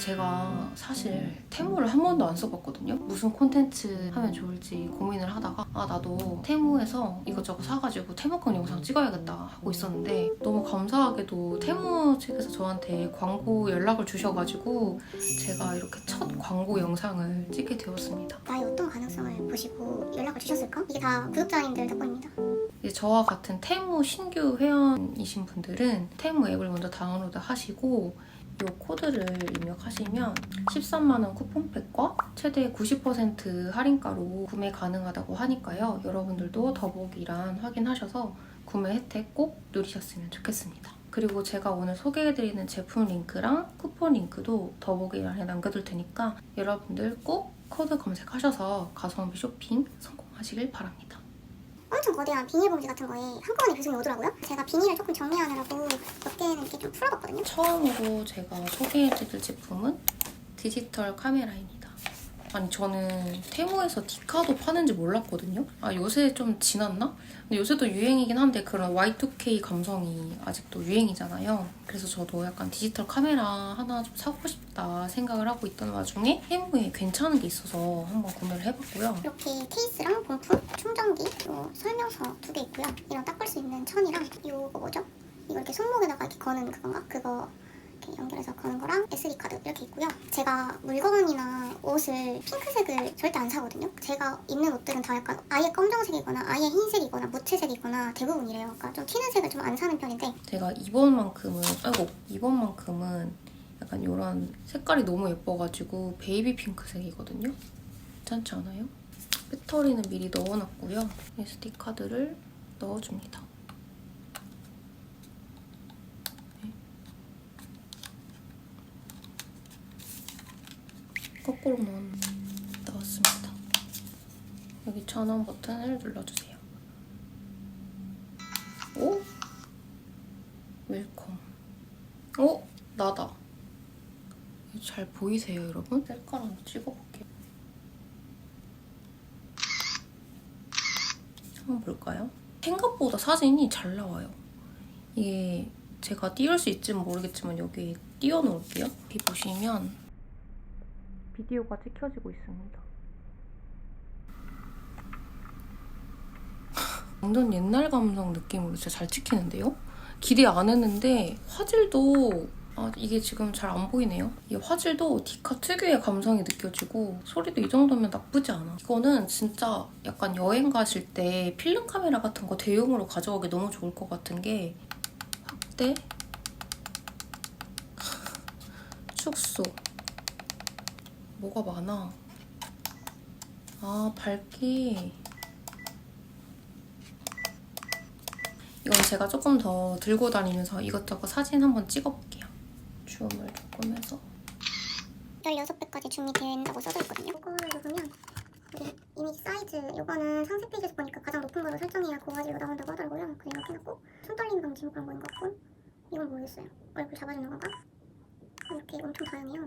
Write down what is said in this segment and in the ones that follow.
제가 사실 테무를 한 번도 안 써봤거든요. 무슨 콘텐츠 하면 좋을지 고민을 하다가 아 나도 테무에서 이것저것 사가지고 테무권 영상 찍어야겠다 하고 있었는데 너무 감사하게도 테무 측에서 저한테 광고 연락을 주셔가지고 제가 이렇게 첫 광고 영상을 찍게 되었습니다. 나의 어떤 가능성을 보시고 연락을 주셨을까? 이게 다 구독자님들 덕분입니다. 저와 같은 테무 신규 회원이신 분들은 테무 앱을 먼저 다운로드 하시고 이 코드를 입력하시면 13만원 쿠폰팩과 최대 90% 할인가로 구매 가능하다고 하니까요. 여러분들도 더보기란 확인하셔서 구매 혜택 꼭 누리셨으면 좋겠습니다. 그리고 제가 오늘 소개해드리는 제품 링크랑 쿠폰 링크도 더보기란에 남겨둘 테니까 여러분들 꼭 코드 검색하셔서 가성비 쇼핑 성공하시길 바랍니다. 엄청 거대한 비닐봉지 같은 거에 한꺼번에 배송이 오더라고요. 제가 비닐을 조금 정리하느라고 몇 개는 이렇게 좀 풀어봤거든요. 처음으로 제가 소개해드릴 제품은 디지털 카메라입니다. 아니 저는 테무에서 디카도 파는지 몰랐거든요. 아 요새 좀 지났나? 근데 요새도 유행이긴 한데 그런 Y2K 감성이 아직도 유행이잖아요. 그래서 저도 약간 디지털 카메라 하나 좀 사고 싶다 생각을 하고 있던 와중에 테무에 괜찮은 게 있어서 한번 구매를 해봤고요. 이렇게 케이스랑 본품, 충전기, 요 설명서 두 개 있고요. 이런 닦을 수 있는 천이랑 요거 뭐죠? 이거 이렇게 손목에다가 이렇게 거는 그건가? 그거 이렇게 연결해서 거는 거랑 SD 카드 이렇게 있고요. 제가 물건이나 옷을 핑크색을 절대 안 사거든요. 제가 입는 옷들은 다 약간 아예 검정색이거나 아예 흰색이거나 무채색이거나 대부분 이래요. 그러니까 좀 튀는 색을 좀 안 사는 편인데 제가 이번만큼은 아이고 이번만큼은 약간 이런 색깔이 너무 예뻐가지고 베이비 핑크색이거든요. 괜찮지 않아요? 배터리는 미리 넣어놨고요. SD 카드를 넣어줍니다. 거꾸로 넣었, 넣었습니다. 여기 전원 버튼을 눌러주세요. 오? 웰컴. 어? 나다. 잘 보이세요, 여러분? 셀카로 한번 찍어볼게요. 한번 볼까요? 생각보다 사진이 잘 나와요. 이게 제가 띄울 수 있지는 모르겠지만 여기 띄워놓을게요. 여기 보시면 비디오가 찍혀지고 있습니다. 완전 옛날 감성 느낌으로 진짜 잘 찍히는데요? 기대 안 했는데 화질도 아 이게 지금 잘 안 보이네요. 이 화질도 디카 특유의 감성이 느껴지고 소리도 이 정도면 나쁘지 않아. 이거는 진짜 약간 여행 가실 때 필름 카메라 같은 거 대용으로 가져가기 너무 좋을 것 같은 게 확대 축소 뭐가 많아. 아 밝기 이건 제가 조금 더 들고 다니면서 이것저것 사진 한번 찍어볼게요. 줌을 조금 해서 16배까지 준비된다고 써져 있거든요. 이거를 누르면 이게 이미지 사이즈 이거는 상세 페이지에서 보니까 가장 높은 거로 설정해야 고화질로 나온다고 하더라고요. 그냥 이렇게 해놓고 손 떨림 방지 효과는 뭐인 것 같고 이건 모르겠어요. 얼굴 잡아주는 건가? 이렇게 엄청 다양해요.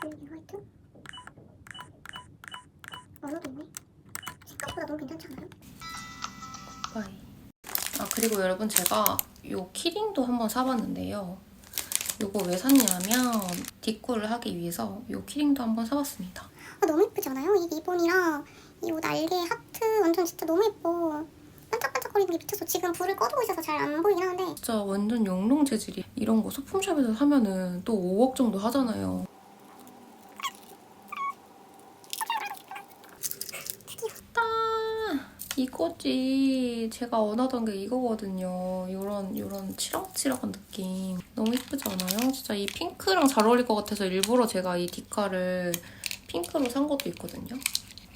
그리고 화이트 언어도 있네. 생각보다 너무 괜찮지 않아요? 바이. 아 그리고 여러분 제가 요 키링도 한번 사봤는데요. 요거 왜 샀냐면 디코를 하기 위해서 요 키링도 한번 사봤습니다. 아, 너무 예쁘지 않아요? 이 리본이랑 이 날개 하트 완전 진짜 너무 예뻐. 반짝반짝거리는 게 미쳤어. 지금 불을 꺼두고 있어서 잘 안 보이긴 하는데 진짜 완전 영롱 재질이 이런 거 소품샵에서 사면은 또 5억 정도 하잖아요. 딱 이거지. 제가 원하던 게 이거거든요. 요런 요런 치렁치렁한 느낌. 너무 예쁘지 않아요? 진짜 이 핑크랑 잘 어울릴 것 같아서 일부러 제가 이 디카를 핑크로 산 것도 있거든요.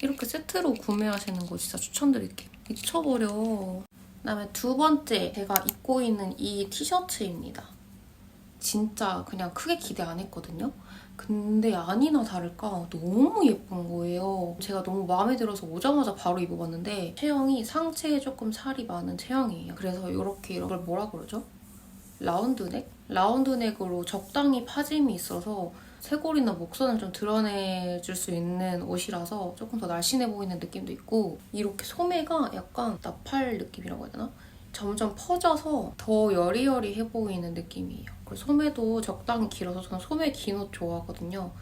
이렇게 세트로 구매하시는 거 진짜 추천드릴게요. 미쳐버려. 그다음에 두 번째 제가 입고 있는 이 티셔츠입니다. 진짜 그냥 크게 기대 안 했거든요. 근데 아니나 다를까 너무 예쁜 거예요. 제가 너무 마음에 들어서 오자마자 바로 입어봤는데 체형이 상체에 조금 살이 많은 체형이에요. 그래서 이렇게 이걸 뭐라 그러죠? 라운드넥? 라운드넥으로 적당히 파짐이 있어서 쇄골이나 목선을 좀 드러내줄 수 있는 옷이라서 조금 더 날씬해 보이는 느낌도 있고 이렇게 소매가 약간 나팔 느낌이라고 해야 되나? 점점 퍼져서 더 여리여리해 보이는 느낌이에요. 그리고 소매도 적당히 길어서 저는 소매 긴 옷 좋아하거든요.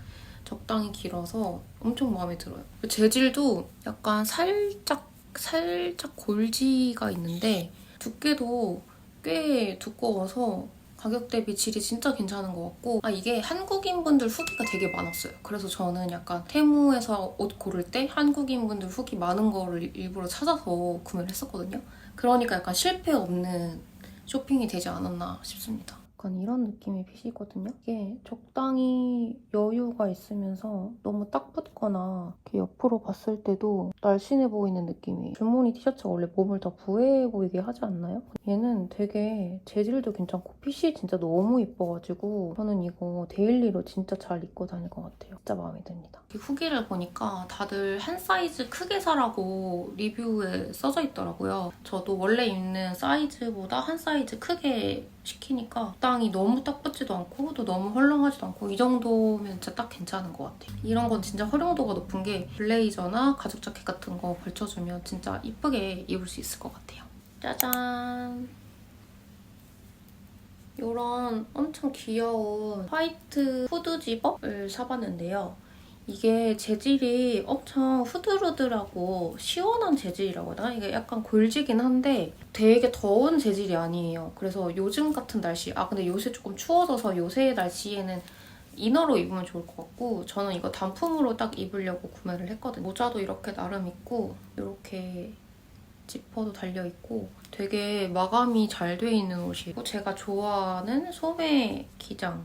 적당히 길어서 엄청 마음에 들어요. 그리고 재질도 약간 살짝 살짝 골지가 있는데 두께도 꽤 두꺼워서 가격 대비 질이 진짜 괜찮은 것 같고 아 이게 한국인분들 후기가 되게 많았어요. 그래서 저는 약간 테무에서 옷 고를 때 한국인분들 후기 많은 거를 일부러 찾아서 구매를 했었거든요. 그러니까 약간 실패 없는 쇼핑이 되지 않았나 싶습니다. 약간 이런 느낌의 핏이거든요. 이게 적당히 여유가 있으면서 너무 딱 붙거나 이렇게 옆으로 봤을 때도 날씬해 보이는 느낌이에요. 줄무늬 티셔츠가 원래 몸을 더 부해 보이게 하지 않나요? 얘는 되게 재질도 괜찮고 핏이 진짜 너무 예뻐가지고 저는 이거 데일리로 진짜 잘 입고 다닐 것 같아요. 진짜 마음에 듭니다. 이 후기를 보니까 다들 한 사이즈 크게 사라고 리뷰에 써져 있더라고요. 저도 원래 입는 사이즈보다 한 사이즈 크게 시키니까 적당히 너무 딱 붙지도 않고 또 너무 헐렁하지도 않고 이 정도면 진짜 딱 괜찮은 것 같아요. 이런 건 진짜 활용도가 높은 게 블레이저나 가죽 자켓 같은 거 걸쳐주면 진짜 이쁘게 입을 수 있을 것 같아요. 짜잔! 이런 엄청 귀여운 화이트 후드 집업을 사봤는데요. 이게 재질이 엄청 후들후들하고 시원한 재질이라고 해야 되나? 이게 약간 골지긴 한데 되게 더운 재질이 아니에요. 그래서 요즘 같은 날씨, 아 근데 요새 조금 추워져서 요새 날씨에는 이너로 입으면 좋을 것 같고 저는 이거 단품으로 딱 입으려고 구매를 했거든요. 모자도 이렇게 나름 있고 이렇게 지퍼도 달려있고 되게 마감이 잘 돼 있는 옷이고 제가 좋아하는 소매 기장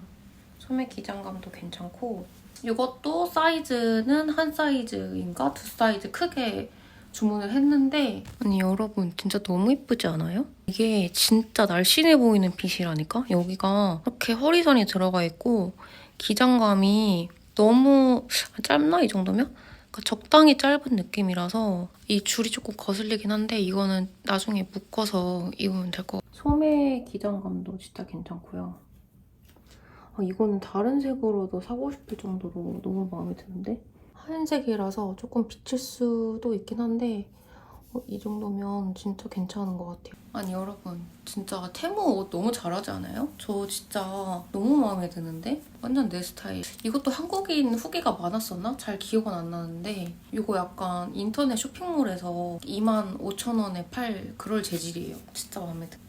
소매 기장감도 괜찮고 이것도 사이즈는 한 사이즈인가 두 사이즈 크게 주문을 했는데 아니 여러분 진짜 너무 이쁘지 않아요? 이게 진짜 날씬해 보이는 핏이라니까 여기가 이렇게 허리선이 들어가 있고 기장감이 너무 짧나 이 정도면? 그러니까 적당히 짧은 느낌이라서 이 줄이 조금 거슬리긴 한데 이거는 나중에 묶어서 입으면 될 것 같아요. 소매 기장감도 진짜 괜찮고요. 아, 이거는 다른 색으로도 사고 싶을 정도로 너무 마음에 드는데 하얀색이라서 조금 비칠 수도 있긴 한데 어, 이 정도면 진짜 괜찮은 것 같아요. 아니 여러분 진짜 테무 옷 너무 잘하지 않아요? 저 진짜 너무 마음에 드는데 완전 내 스타일. 이것도 한국인 후기가 많았었나? 잘 기억은 안 나는데 이거 약간 인터넷 쇼핑몰에서 2만 5천 원에 팔 그럴 재질이에요. 진짜 마음에 들어요.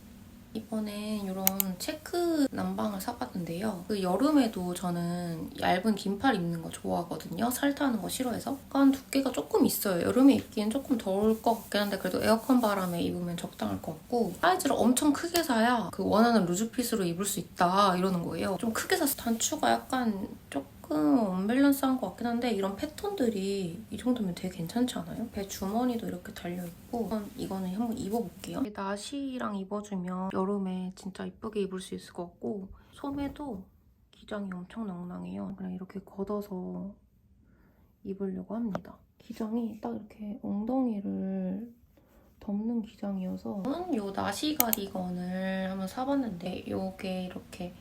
이번엔 이런 체크 남방을 사봤는데요. 그 여름에도 저는 얇은 긴팔 입는 거 좋아하거든요. 살 타는 거 싫어해서. 약간 두께가 조금 있어요. 여름에 입기엔 조금 더울 것 같긴 한데 그래도 에어컨 바람에 입으면 적당할 것 같고 사이즈를 엄청 크게 사야 그 원하는 루즈핏으로 입을 수 있다 이러는 거예요. 좀 크게 사서 단추가 약간 조금 언밸런스한 것 같긴 한데 이런 패턴들이 이 정도면 되게 괜찮지 않아요? 배 주머니도 이렇게 달려있고 이거는 한번 입어볼게요. 나시랑 입어주면 여름에 진짜 이쁘게 입을 수 있을 것 같고 소매도 기장이 엄청 낭낭해요. 그냥 이렇게 걷어서 입으려고 합니다. 기장이 딱 이렇게 엉덩이를 덮는 기장이어서 저는 이 나시 가디건을 한번 사봤는데 이게 이렇게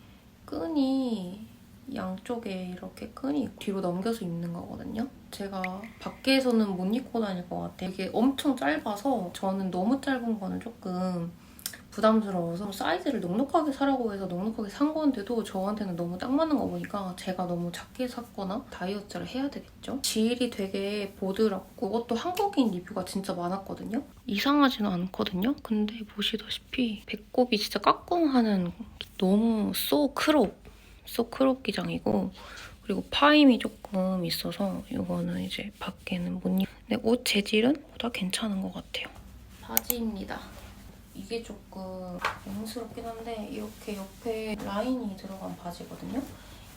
끈이 양쪽에 이렇게 끈이 뒤로 넘겨서 입는 거거든요. 제가 밖에서는 못 입고 다닐 것 같아요. 이게 엄청 짧아서 저는 너무 짧은 거는 조금 부담스러워서 사이즈를 넉넉하게 사라고 해서 넉넉하게 산 건데도 저한테는 너무 딱 맞는 거 보니까 제가 너무 작게 샀거나 다이어트를 해야 되겠죠? 질이 되게 보드랍고 이것도 한국인 리뷰가 진짜 많았거든요? 이상하지는 않거든요? 근데 보시다시피 배꼽이 진짜 까꿍하는 너무 쏘 크롭 쏘 크롭 기장이고 그리고 파임이 조금 있어서 이거는 이제 밖에는 못 입... 근데 옷 재질은 보다 괜찮은 것 같아요. 바지입니다. 이게 조금 엉스럽긴 한데 이렇게 옆에 라인이 들어간 바지거든요.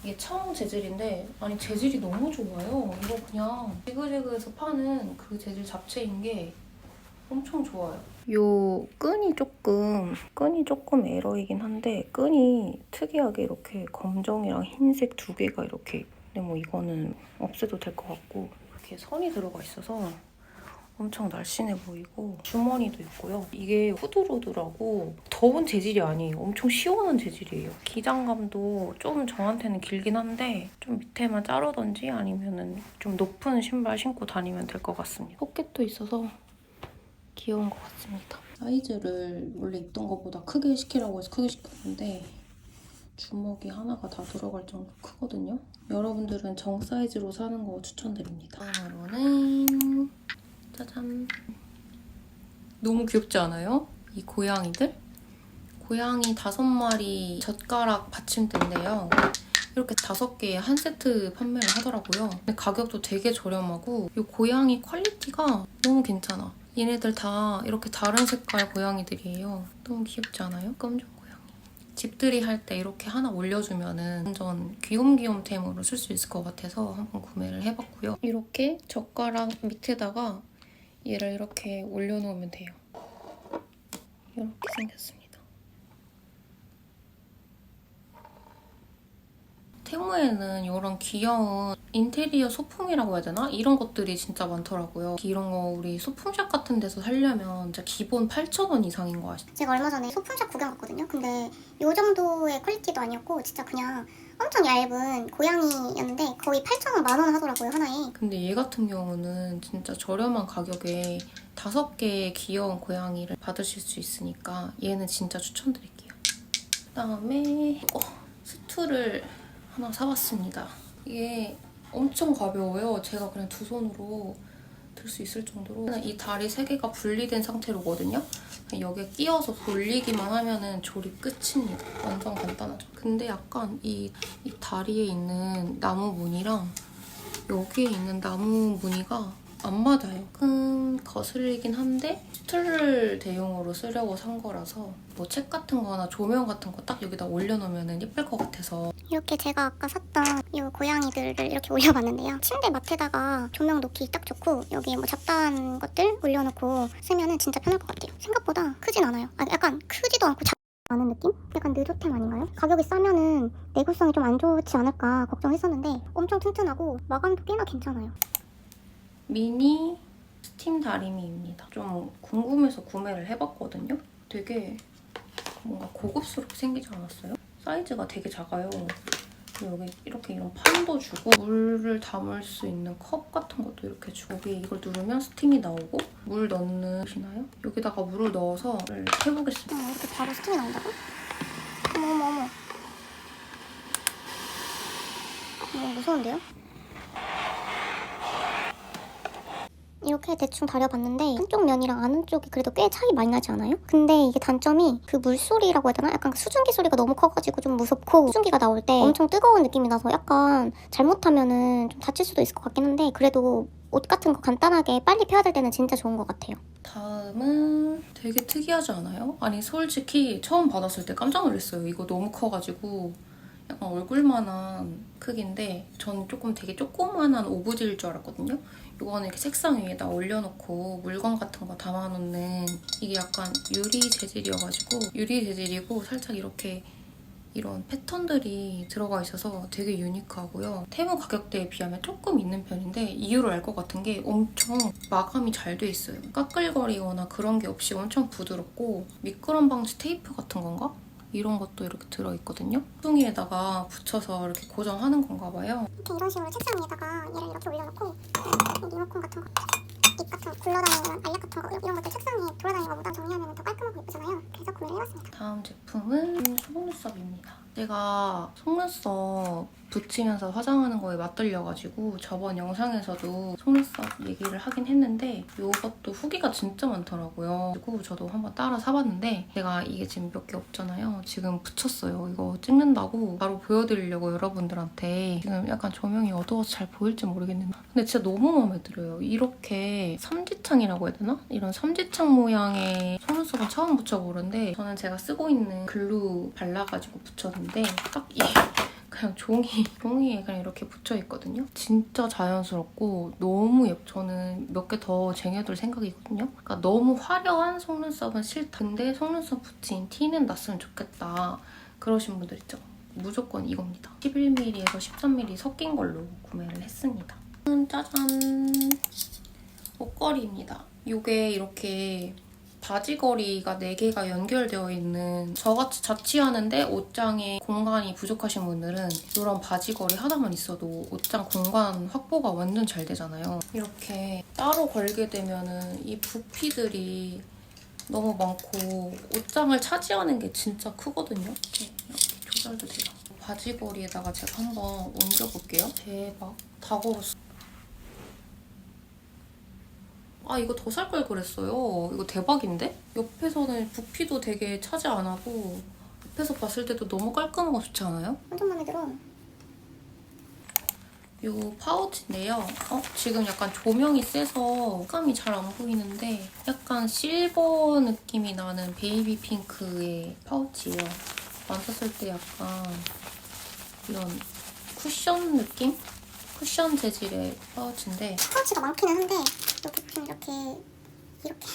이게 청 재질인데 아니 재질이 너무 좋아요. 이거 그냥 지그재그에서 파는 그 재질 잡채인 게 엄청 좋아요. 요 끈이 조금 끈이 조금 에러이긴 한데 끈이 특이하게 이렇게 검정이랑 흰색 두 개가 이렇게 근데 뭐 이거는 없애도 될 것 같고 이렇게 선이 들어가 있어서 엄청 날씬해 보이고 주머니도 있고요. 이게 후드로드라고 더운 재질이 아니에요. 엄청 시원한 재질이에요. 기장감도 좀 저한테는 길긴 한데 좀 밑에만 자르던지 아니면은 좀 높은 신발 신고 다니면 될 것 같습니다. 포켓도 있어서 귀여운 것 같습니다. 사이즈를 원래 입던 것보다 크게 시키라고 해서 크게 시켰는데 주먹이 하나가 다 들어갈 정도로 크거든요. 여러분들은 정 사이즈로 사는 거 추천드립니다. 다음으로는 짜잔 너무 귀엽지 않아요? 이 고양이들? 고양이 다섯 마리 젓가락 받침대인데요. 이렇게 다섯 개에 한 세트 판매를 하더라고요. 근데 가격도 되게 저렴하고 이 고양이 퀄리티가 너무 괜찮아. 얘네들 다 이렇게 다른 색깔 고양이들이에요. 너무 귀엽지 않아요? 검정 고양이. 집들이 할 때 이렇게 하나 올려주면은 완전 귀염귀염템으로 쓸 수 있을 것 같아서 한번 구매를 해봤고요. 이렇게 젓가락 밑에다가 얘를 이렇게 올려놓으면 돼요. 이렇게 생겼습니다. 테무에는 이런 귀여운 인테리어 소품이라고 해야 되나? 이런 것들이 진짜 많더라고요. 이런 거 우리 소품샵 같은 데서 살려면 진짜 기본 8,000원 이상인 거 아시죠? 제가 얼마 전에 소품샵 구경 갔거든요. 근데 요 정도의 퀄리티도 아니었고 진짜 그냥 엄청 얇은 고양이였는데 거의 8,000원 만원 하더라고요 하나에. 근데 얘 같은 경우는 진짜 저렴한 가격에 다섯 개의 귀여운 고양이를 받으실 수 있으니까 얘는 진짜 추천드릴게요. 그다음에 어, 스투를 하나 사봤습니다. 이게 엄청 가벼워요. 제가 그냥 두 손으로 들 수 있을 정도로 이 다리 세 개가 분리된 상태로거든요. 여기에 끼워서 돌리기만 하면은 조립 끝입니다. 완전 간단하죠. 근데 약간 이, 이 다리에 있는 나무 무늬랑 여기에 있는 나무 무늬가 안 맞아요. 조금 거슬리긴 한데 스툴 대용으로 쓰려고 산 거라서 뭐 책 같은 거나 조명 같은 거 딱 여기다 올려놓으면 예쁠 것 같아서 이렇게 제가 아까 샀던 이 고양이들을 이렇게 올려봤는데요. 침대 맡에다가 조명 놓기 딱 좋고 여기 뭐 잡다한 것들 올려놓고 쓰면은 진짜 편할 것 같아요. 생각보다 크진 않아요. 아, 약간 크지도 않고 작 않은 느낌? 약간 느조템 아닌가요? 가격이 싸면은 내구성이 좀 안 좋지 않을까 걱정했었는데 엄청 튼튼하고 마감도 꽤나 괜찮아요. 미니 스팀 다리미입니다. 좀 궁금해서 구매를 해봤거든요. 되게 뭔가 고급스럽게 생기지 않았어요? 사이즈가 되게 작아요. 여기 이렇게 이런 판도 주고 물을 담을 수 있는 컵 같은 것도 이렇게 주고 이걸 누르면 스팀이 나오고 물 넣는 보시나요? 여기다가 물을 넣어서 해보겠습니다. 어, 이렇게 바로 스팀이 나온다고? 어머 어머 어머. 너무 무서운데요? 이렇게 대충 다려봤는데 한쪽 면이랑 아는 쪽이 그래도 꽤 차이 많이 나지 않아요? 근데 이게 단점이 그 물소리라고 해야 되나? 약간 그 수증기 소리가 너무 커가지고 좀 무섭고 수증기가 나올 때 엄청 뜨거운 느낌이 나서 약간 잘못하면은 좀 다칠 수도 있을 것 같긴 한데 그래도 옷 같은 거 간단하게 빨리 펴야 될 때는 진짜 좋은 것 같아요. 다음은 되게 특이하지 않아요? 아니 솔직히 처음 받았을 때 깜짝 놀랐어요. 이거 너무 커가지고 약간 얼굴만한 크기인데 저는 조금 되게 조그만한 오브제일 줄 알았거든요. 이거는 이렇게 책상 위에다 올려놓고 물건 같은 거 담아놓는 이게 약간 유리 재질이어가지고 유리 재질이고 살짝 이렇게 이런 패턴들이 들어가 있어서 되게 유니크하고요. 테무 가격대에 비하면 조금 있는 편인데 이유를 알 것 같은 게 엄청 마감이 잘 돼 있어요. 까끌거리거나 그런 게 없이 엄청 부드럽고 미끄럼 방지 테이프 같은 건가? 이런 것도 이렇게 들어있거든요. 뚱이에다가 붙여서 이렇게 고정하는 건가 봐요. 이렇게 이런 식으로 책상 위에다가 얘를 이렇게 올려놓고 이 리모컨 같은 거, 립 같은 거, 굴러다니는 알약 같은 거 이런 것들 책상 위에 돌아다니는 것보다 정리하면 더 깔끔하고 예쁘잖아요. 그래서 구매를 해봤습니다. 다음 제품은 속눈썹입니다. 제가 속눈썹 붙이면서 화장하는 거에 맞들려가지고 저번 영상에서도 속눈썹 얘기를 하긴 했는데 이것도 후기가 진짜 많더라고요. 그리고 저도 한번 따라 사봤는데 제가 이게 지금 몇 개 없잖아요. 지금 붙였어요. 이거 찍는다고 바로 보여드리려고 여러분들한테 지금 약간 조명이 어두워서 잘 보일지 모르겠는데 근데 진짜 너무 마음에 들어요. 이렇게 삼지창이라고 해야 되나? 이런 삼지창 모양의 속눈썹은 처음 붙여보는데 저는 제가 쓰고 있는 글루 발라가지고 붙였는데 딱 이 그냥 종이 종이에 그냥 이렇게 붙여 있거든요. 진짜 자연스럽고 너무 예뻐. 저는 몇 개 더 쟁여둘 생각이거든요. 그러니까 너무 화려한 속눈썹은 싫다. 근데 속눈썹 붙인 티는 났으면 좋겠다. 그러신 분들 있죠. 무조건 이겁니다. 11mm에서 13mm 섞인 걸로 구매를 했습니다. 음, 짜잔! 목걸이입니다. 이게 이렇게 바지걸이가 4개가 연결되어 있는 저같이 자취하는데 옷장에 공간이 부족하신 분들은 이런 바지걸이 하나만 있어도 옷장 공간 확보가 완전 잘 되잖아요. 이렇게 따로 걸게 되면은 이 부피들이 너무 많고 옷장을 차지하는 게 진짜 크거든요. 이렇게, 이렇게 조절도 돼요. 바지걸이에다가 제가 한번 옮겨볼게요. 대박. 다 걸었어. 아 이거 더 살 걸 그랬어요. 이거 대박인데? 옆에서는 부피도 되게 차지 안 하고 옆에서 봤을 때도 너무 깔끔하고 좋지 않아요? 완전 마음에 들어. 이 파우치인데요. 어, 지금 약간 조명이 세서 색감이 잘 안 보이는데 약간 실버 느낌이 나는 베이비 핑크의 파우치예요. 만졌을 때 약간 이런 쿠션 느낌? 쿠션 재질의 파우치인데 파우치가 많기는 한데 이렇게 보시면 이렇게 이렇게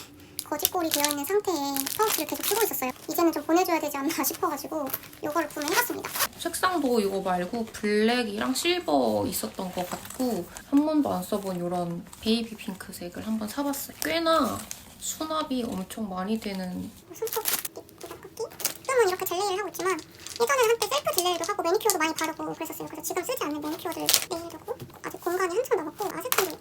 거짓골이 되어 있는 상태에 파우치를 계속 쓰고 있었어요. 이제는 좀 보내줘야 되지 않나 싶어가지고 이거를 구매해봤습니다. 색상도 이거 말고 블랙이랑 실버 있었던 것 같고 한 번도 안 써본 이런 베이비 핑크색을 한번 사봤어요. 꽤나 수납이 엄청 많이 되는 깎기? 지금은 이렇게 젤네일을 하고 있지만 예전에는 한때 셀프 젤네일도 하고 매니큐어도 많이 바르고 그랬었어요. 그래서 지금 쓰지 않는 매니큐어를 내려고 아직 공간이 한참 남았고 아세톤도.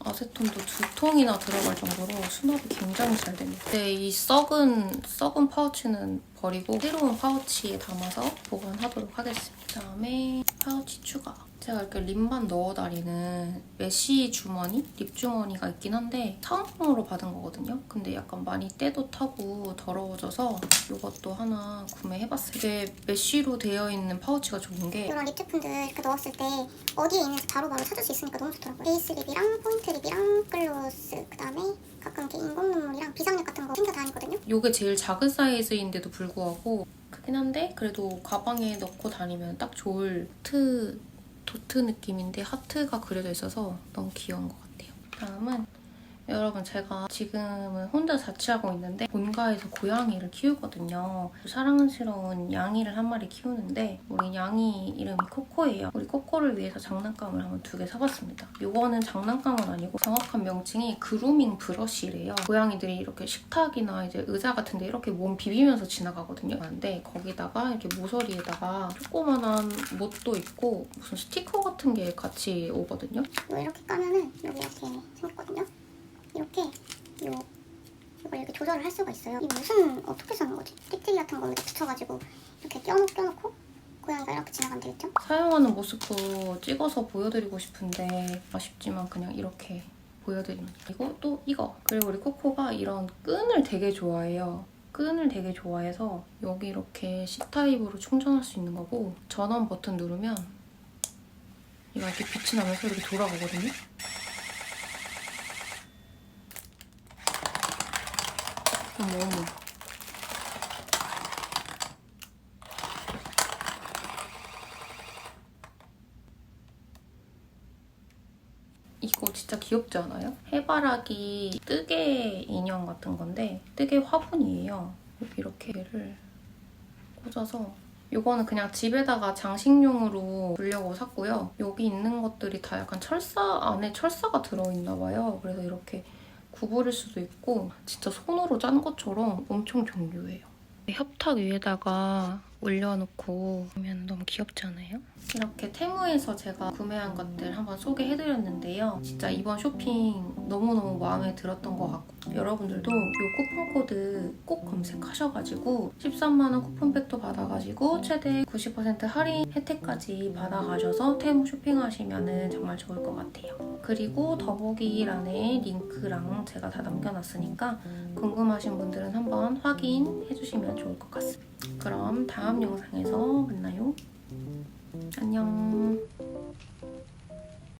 아세톤도 두 통이나 들어갈 정도로 수납이 굉장히 잘 됩니다. 근데 이 썩은 썩은 파우치는 버리고 새로운 파우치에 담아서 보관하도록 하겠습니다. 그다음에 파우치 추가. 제가 이렇게 립만 넣어 다니는 메쉬 주머니, 립 주머니가 있긴 한데 사은품으로 받은 거거든요. 근데 약간 많이 때도 타고 더러워져서 이것도 하나 구매해봤어요. 이게 메쉬로 되어 있는 파우치가 좋은 게 이런 립 제품들 이렇게 넣었을 때 어디에 있는지 바로바로 찾을 수 있으니까 너무 좋더라고요. 베이스 립이랑 포인트 립이랑 글로스 그다음에 가끔 이렇게 인공 눈물이랑 비상약 같은 거 챙겨 다니거든요. 이게 제일 작은 사이즈인데도 불구하고 크긴 한데 그래도 가방에 넣고 다니면 딱 좋을 트 도트 느낌인데 하트가 그려져 있어서 너무 귀여운 것 같아요. 다음은 여러분 제가 지금은 혼자 자취하고 있는데 본가에서 고양이를 키우거든요. 사랑스러운 양이를 한 마리 키우는데 우리 양이 이름이 코코예요. 우리 코코를 위해서 장난감을 한번 두 개 사봤습니다. 이거는 장난감은 아니고 정확한 명칭이 그루밍 브러쉬래요. 고양이들이 이렇게 식탁이나 이제 의자 같은데 이렇게 몸 비비면서 지나가거든요. 근데 거기다가 이렇게 모서리에다가 조그만한 못도 있고 무슨 스티커 같은 게 같이 오거든요. 이거 이렇게 까면은 여기 이렇게 생겼거든요. 이렇게 요 이걸 이렇게 조절을 할 수가 있어요. 이 무슨 어떻게 쓰는 거지? 띡띡이 같은 거 이렇게 붙여가지고 이렇게 껴놓, 껴놓고 고양이가 이렇게 지나가면 되겠죠? 사용하는 모습도 찍어서 보여드리고 싶은데 아쉽지만 그냥 이렇게 보여드립니다. 그리고 또 이거. 그리고 우리 코코가 이런 끈을 되게 좋아해요. 끈을 되게 좋아해서 여기 이렇게 C타입으로 충전할 수 있는 거고 전원 버튼 누르면 얘가 이렇게 빛이 나면서 이렇게 돌아가거든요. 어머. 이거 진짜 귀엽지 않아요? 해바라기 뜨개 인형 같은 건데 뜨개 화분이에요. 여기 이렇게 얘를 꽂아서 이거는 그냥 집에다가 장식용으로 두려고 샀고요. 여기 있는 것들이 다 약간 철사 안에 철사가 들어있나 봐요. 그래서 이렇게 구부릴 수도 있고 진짜 손으로 짠 것처럼 엄청 정교해요. 협탁 위에다가 올려놓고 보면 너무 귀엽지 않아요? 이렇게 테무에서 제가 구매한 것들 한번 소개해드렸는데요. 진짜 이번 쇼핑 너무너무 마음에 들었던 것 같고 여러분들도 이 쿠폰 코드 꼭 검색하셔가지고 13만원 쿠폰백도 받아가지고 최대 90% 할인 혜택까지 받아가셔서 테무 쇼핑하시면 정말 좋을 것 같아요. 그리고 더보기란에 링크랑 제가 다 남겨놨으니까 궁금하신 분들은 한번 확인해주시면 좋을 것 같습니다. 그럼 다음 영상에서 만나요. 안녕.